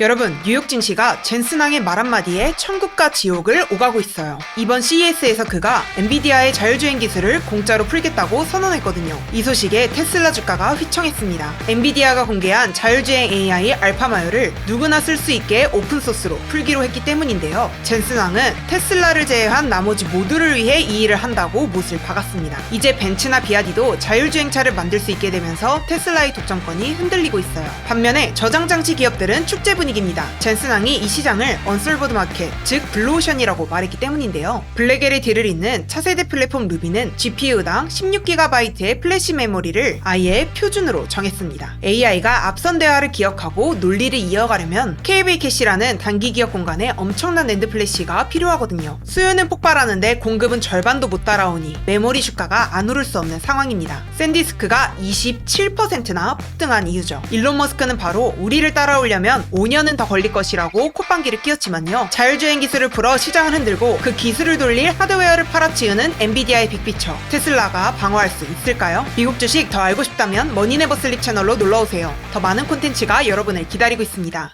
여러분, 뉴욕 증시가 젠슨왕의 말 한마디에 천국과 지옥을 오가고 있어요. 이번 CES에서 그가 엔비디아의 자율주행 기술을 공짜로 풀겠다고 선언했거든요. 이 소식에 테슬라 주가가 휘청했습니다. 엔비디아가 공개한 자율주행 AI 알파마요를 누구나 쓸 수 있게 오픈소스로 풀기로 했기 때문인데요. 젠슨왕은 테슬라를 제외한 나머지 모두를 위해 이 일을 한다고 못을 박았습니다. 이제 벤츠나 비아디도 자율주행차를 만들 수 있게 되면서 테슬라의 독점권이 흔들리고 있어요. 반면에 저장장치 기업들은 축제 분위 기입니다. 젠슨왕이 이 시장을 언솔버드 마켓, 즉 블루오션이라고 말했기 때문인데요. 블랙 LED를 잇는 차세대 플랫폼 루비는 GPU당 16GB의 플래시 메모리를 아예 표준으로 정했습니다. AI가 앞선 대화를 기억하고 논리를 이어가려면 KB 캐시라는 단기 기억 공간에 엄청난 랜드 플래시가 필요하거든요. 수요는 폭발하는데 공급은 절반도 못 따라오니 메모리 주가가 안 오를 수 없는 상황입니다. 샌디스크가 27%나 폭등한 이유죠. 일론 머스크는 바로 우리를 따라오려면 5년 은 더 걸릴 것이라고 콧방귀를 끼웠지만요. 자율주행 기술을 풀어 시장을 흔들고 그 기술을 돌릴 하드웨어를 팔아치우는 엔비디아의 빅피처 테슬라가 방어할 수 있을까요? 미국 주식 더 알고 싶다면 머니네버 슬립 채널로 놀러오세요. 더 많은 콘텐츠가 여러분을 기다리고 있습니다.